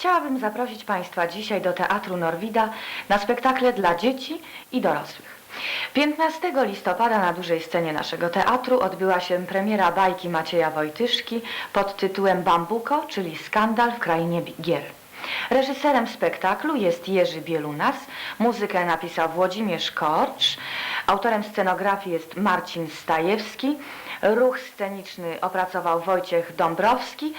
Chciałabym zaprosić Państwa dzisiaj do Teatru Norwida na spektakle dla dzieci i dorosłych. 15 listopada na dużej scenie naszego teatru odbyła się premiera bajki Macieja Wojtyszki pod tytułem Bambuko, czyli Skandal w krainie gier. Reżyserem spektaklu jest Jerzy Bielunas, muzykę napisał Włodzimierz Korcz, autorem scenografii jest Marcin Stajewski, ruch sceniczny opracował Wojciech Dąbrowski,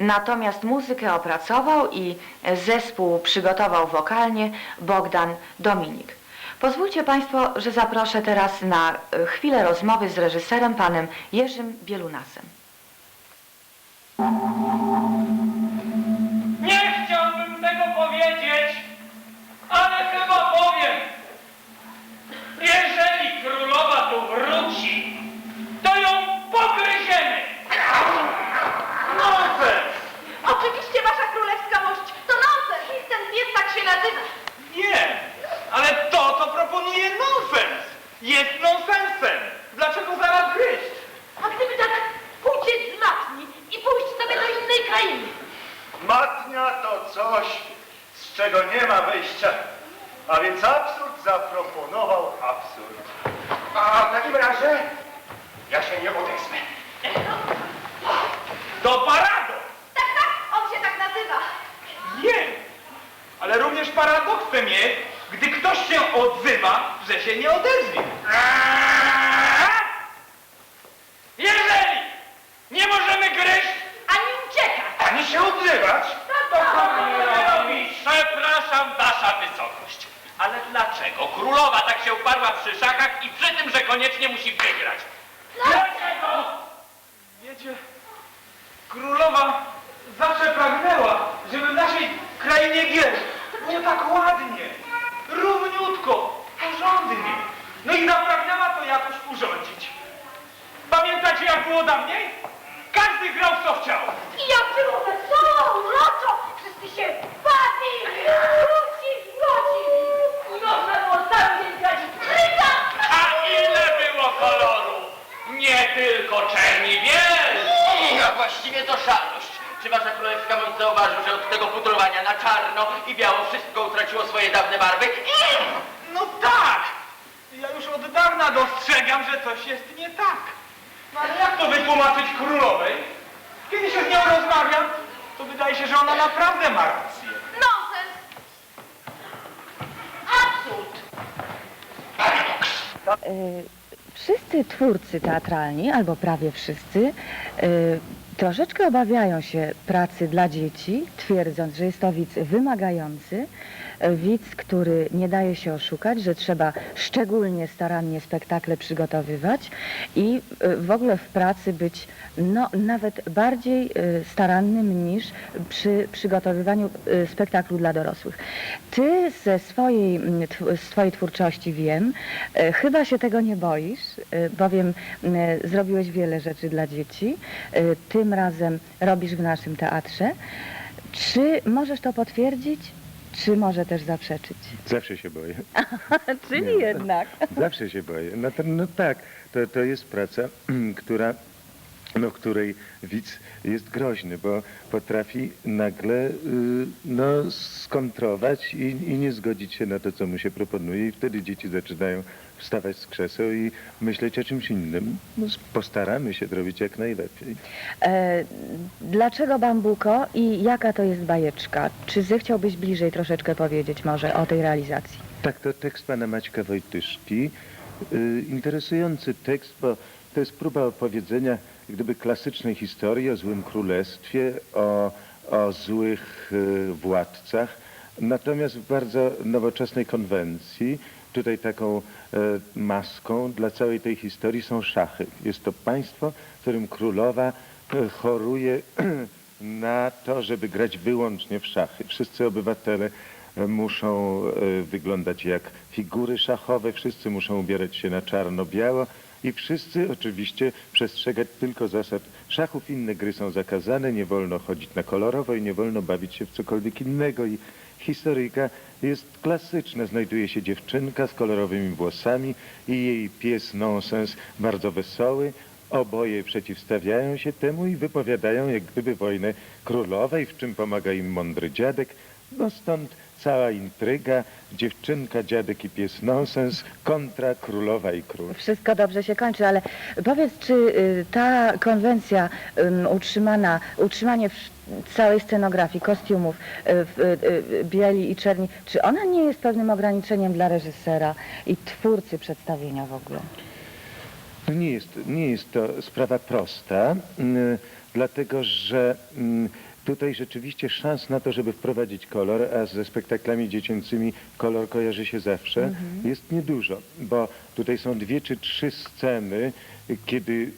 natomiast muzykę opracował i zespół przygotował wokalnie Bogdan Dominik. Pozwólcie Państwo, że zaproszę teraz na chwilę rozmowy z reżyserem panem Jerzym Bielunasem. Nie chciałbym tego powiedzieć, ale chyba powiem. Jeżeli królowa tu wróci, to ją pogryziemy. Nonsens! Oczywiście, wasza królewska mość, to nonsens. Ten pies tak się nazywa. Nie, ale to, co proponuje nonsens, jest nonsensem. Dlaczego zaraz gryźć? A gdyby tak uciec z matni i pójść sobie do innej krainy? Matnia to coś, z czego nie ma wyjścia. A więc absurd zaproponował absurd. A w takim razie ja się nie odezmę. To paradoks. Tak, tak, on się tak nazywa. Jest. Ale również paradoksem jest, gdy ktoś się odzywa, że się nie odezwie. Jeżeli nie możemy gryźć, Ani uciekać. ani się odzywać, to co mamy robić? Przepraszam, wasza wysokość. Ale dlaczego królowa tak się uparła przy szachach i przy tym, że koniecznie musi wygrać? Dlaczego? Wiecie, królowa zawsze pragnęła, żeby w naszej krainie gier było tak ładnie, równiutko, porządnie. No i naprawiała to jakoś urządzić. Pamiętacie jak było dawniej? Każdy grał w co chciał. I jakie one są, uroczo. Wszyscy się bawili, króci, wrodzili. I można było cały dzień grać w tryka. A ile było koloru? Nie tylko czerni biel. A właściwie to szarość. Czy wasza królewska mość zauważył, że od tego pudrowania na czarno i biało wszystko utraciło swoje dawne barwy? No tak! Ja już od dawna dostrzegam, że coś jest nie tak. No ale jak to wytłumaczyć królowej? Kiedy się z nią rozmawiam, to wydaje się, że ona naprawdę ma rację. Nonsens. Absurd. Y, Wszyscy twórcy teatralni, albo prawie wszyscy, y, troszeczkę obawiają się pracy dla dzieci, twierdząc, że jest to widz wymagający, widz, który nie daje się oszukać, że trzeba szczególnie starannie spektakle przygotowywać i y, w ogóle w pracy być no, nawet bardziej y, starannym niż przy przygotowywaniu y, spektaklu dla dorosłych. Ty ze swojej, twojej twórczości wiem, chyba się tego nie boisz, bowiem zrobiłeś wiele rzeczy dla dzieci. Y, Tym razem robisz w naszym teatrze. Czy możesz to potwierdzić, czy może też zaprzeczyć? Zawsze się boję. Czyli Nie. jednak. Zawsze się boję. No, to, no tak, to, to jest praca, która, no, w której widz jest groźny, bo potrafi nagle y, no, skontrować i, i nie zgodzić się na to, co mu się proponuje i wtedy dzieci zaczynają wstawać z krzeseł i myśleć o czymś innym. No, postaramy się zrobić jak najlepiej. E, dlaczego bambuko i jaka to jest bajeczka? Czy zechciałbyś bliżej troszeczkę powiedzieć może o tej realizacji? Tak, to tekst pana Maćka Wojtyszki. Y, interesujący tekst, bo to jest próba opowiedzenia jak gdyby klasycznej historii o złym królestwie, o, o złych y, władcach, natomiast w bardzo nowoczesnej konwencji. Tutaj taką e, maską dla całej tej historii są szachy. Jest to państwo, w którym królowa e, choruje na to, żeby grać wyłącznie w szachy. Wszyscy obywatele e, muszą wyglądać jak figury szachowe, wszyscy muszą ubierać się na czarno-biało i wszyscy oczywiście przestrzegać tylko zasad szachów. Inne gry są zakazane, nie wolno chodzić na kolorowo i nie wolno bawić się w cokolwiek innego. I historyjka jest klasyczna. Znajduje się dziewczynka z kolorowymi włosami i jej pies nonsens bardzo wesoły. Oboje przeciwstawiają się temu i wypowiadają jak gdyby wojnę królowej, w czym pomaga im mądry dziadek. No stąd cała intryga, dziewczynka, dziadek i pies nonsens kontra królowa i król. Wszystko dobrze się kończy, ale powiedz, czy y, ta konwencja ym, utrzymana, utrzymanie całej scenografii, kostiumów y, w y, y, bieli i czerni, czy ona nie jest pewnym ograniczeniem dla reżysera i twórcy przedstawienia w ogóle? No Nie jest, nie jest to sprawa prosta, mm, dlatego że mm, tutaj rzeczywiście szans na to, żeby wprowadzić kolor, a ze spektaklami dziecięcymi kolor kojarzy się zawsze, jest niedużo, bo tutaj są dwie czy trzy sceny, kiedy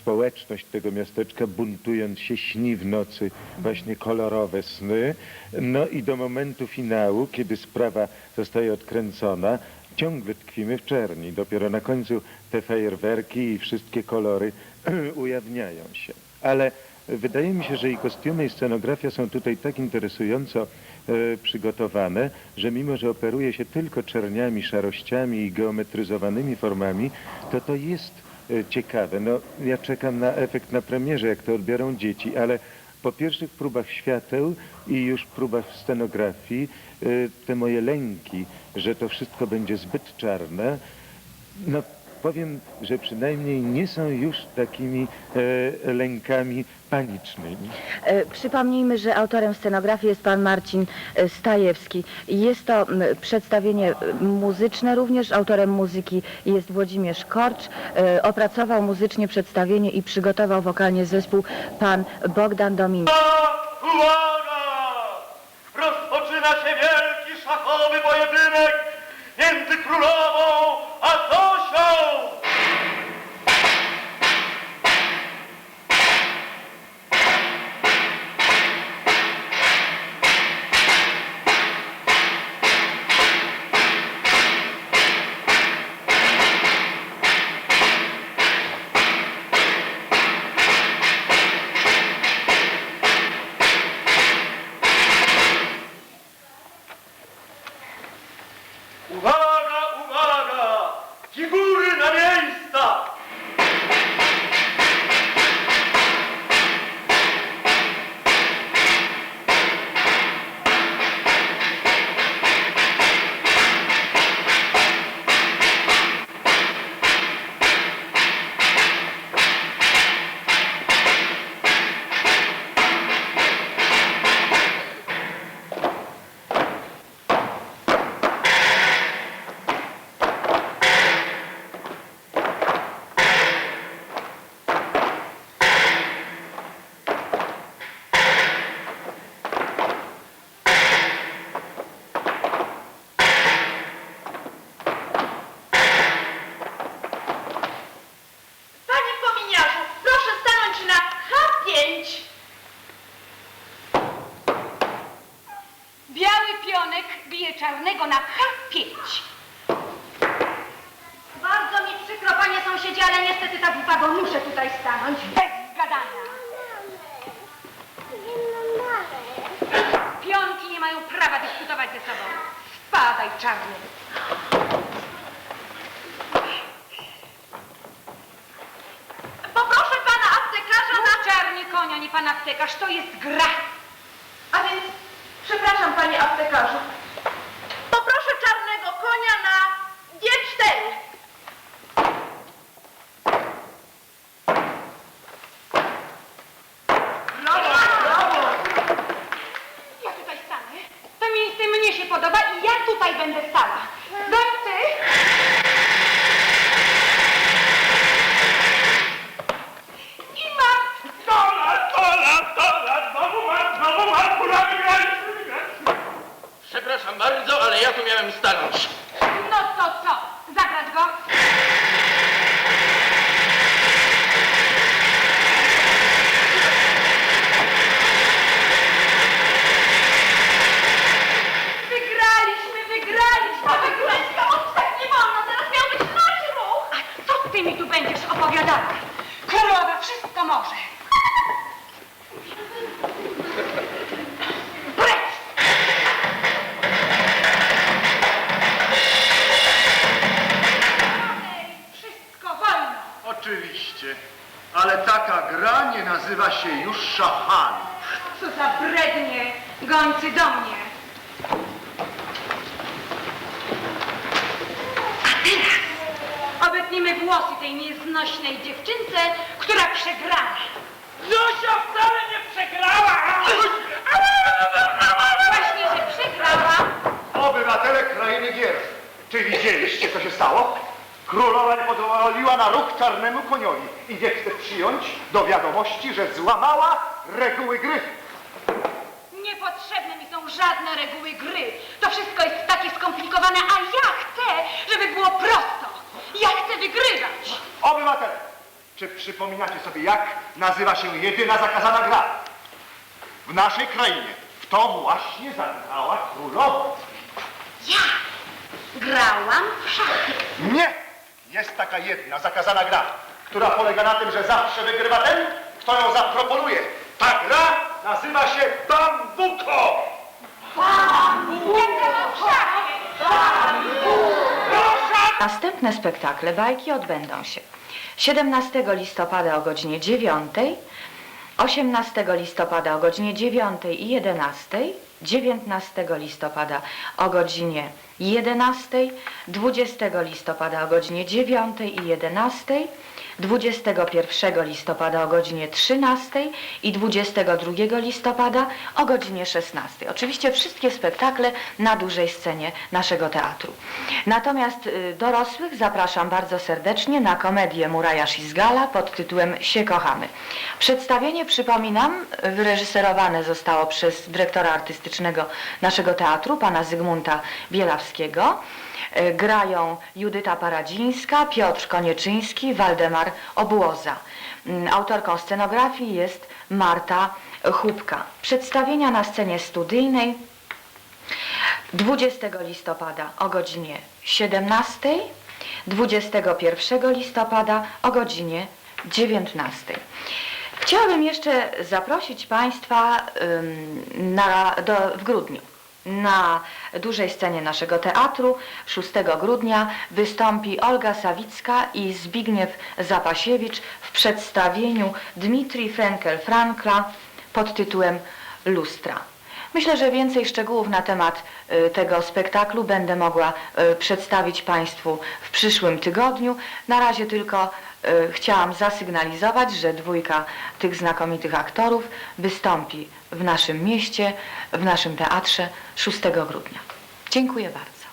społeczność tego miasteczka buntując się śni w nocy właśnie kolorowe sny. No i do momentu finału, kiedy sprawa zostaje odkręcona, ciągle tkwimy w czerni. Dopiero na końcu te fajerwerki i wszystkie kolory ujawniają się. Ale wydaje mi się, że i kostiumy i scenografia są tutaj tak interesująco e, przygotowane, że mimo, że operuje się tylko czerniami, szarościami i geometryzowanymi formami, to to jest e, ciekawe. No, ja czekam na efekt na premierze, jak to odbiorą dzieci, ale po pierwszych próbach świateł i już próbach scenografii y, te moje lęki, że to wszystko będzie zbyt czarne, no powiem, że przynajmniej nie są już takimi e, lękami panicznymi. E, Przypomnijmy, że autorem scenografii jest pan Marcin e, Stajewski. Jest to przedstawienie e, muzyczne, również autorem muzyki jest Włodzimierz Korcz. E, Opracował muzycznie przedstawienie i przygotował wokalnie zespół pan Bogdan Dominik. Czarnego na H5. Bardzo mi przykro, panie sąsiedzie, ale niestety tak wypadło. Muszę tutaj stanąć. Bez gadania. Pionki nie mają prawa dyskutować ze sobą. Spadaj, czarny. Poproszę pana aptekarza na... czarny konia, nie pan aptekarz, to jest gra. A więc, przepraszam panie aptekarzu. Przepraszam bardzo, ale ja tu miałem stanąć. No to co? Zagrać go? Wygraliśmy, wygraliśmy! A wygraliśmy! tak nie wolno! Teraz miał być nasz! A co ty mi tu będziesz opowiadała? Się już szachanem. Co za brednie, gońcy do mnie. A teraz obetnijmy włosy tej nieznośnej dziewczynce, która przegrała. Zuzia wcale nie przegrała! Właśnie, że przegrała. Obywatele krainy gier, czy widzieliście, co się stało? Królowa nie pozwoliła na ruch czarnemu koniowi i nie chce przyjąć do wiadomości, że złamała reguły gry. Niepotrzebne mi są żadne reguły gry. To wszystko jest takie skomplikowane, a ja chcę, żeby było prosto. Ja chcę wygrywać. Obywatele, czy przypominacie sobie, jak nazywa się jedyna zakazana gra? W naszej krainie w to właśnie zagrała królowa. Ja grałam w szachy. Nie! Jest taka jedna zakazana gra, która polega na tym, że zawsze wygrywa ten, kto ją zaproponuje. Ta gra nazywa się bambuko! Szachy. Następne spektakle bajki odbędą się 17 listopada o godzinie 9, 18 listopada o godzinie 9 i 11, 19 listopada o godzinie 11, 20 listopada o godzinie 9 i 11, 21 listopada o godzinie 13 i 22 listopada o godzinie 16. Oczywiście wszystkie spektakle na dużej scenie naszego teatru. Natomiast y, dorosłych zapraszam bardzo serdecznie na komedię Muraja Szizgala pod tytułem Się kochamy. Przedstawienie, przypominam, wyreżyserowane zostało przez dyrektora artystycznego naszego teatru, pana Zygmunta Bielawskiego. E, Grają Judyta Paradzińska, Piotr Konieczyński, Waldemar Obłoza. Mm, Autorką scenografii jest Marta Chubka. Przedstawienia na scenie studyjnej 20 listopada o godzinie 17, 21 listopada o godzinie 19. Chciałabym jeszcze zaprosić Państwa na, do, w grudniu. Na dużej scenie naszego teatru 6 grudnia wystąpi Olga Sawicka i Zbigniew Zapasiewicz w przedstawieniu Dmitrij Frenkel-Frankla pod tytułem Lustra. Myślę, że więcej szczegółów na temat y, tego spektaklu będę mogła y, przedstawić Państwu w przyszłym tygodniu. Na razie tylko y, chciałam zasygnalizować, że dwójka tych znakomitych aktorów wystąpi w naszym mieście, w naszym teatrze 6 grudnia. Dziękuję bardzo.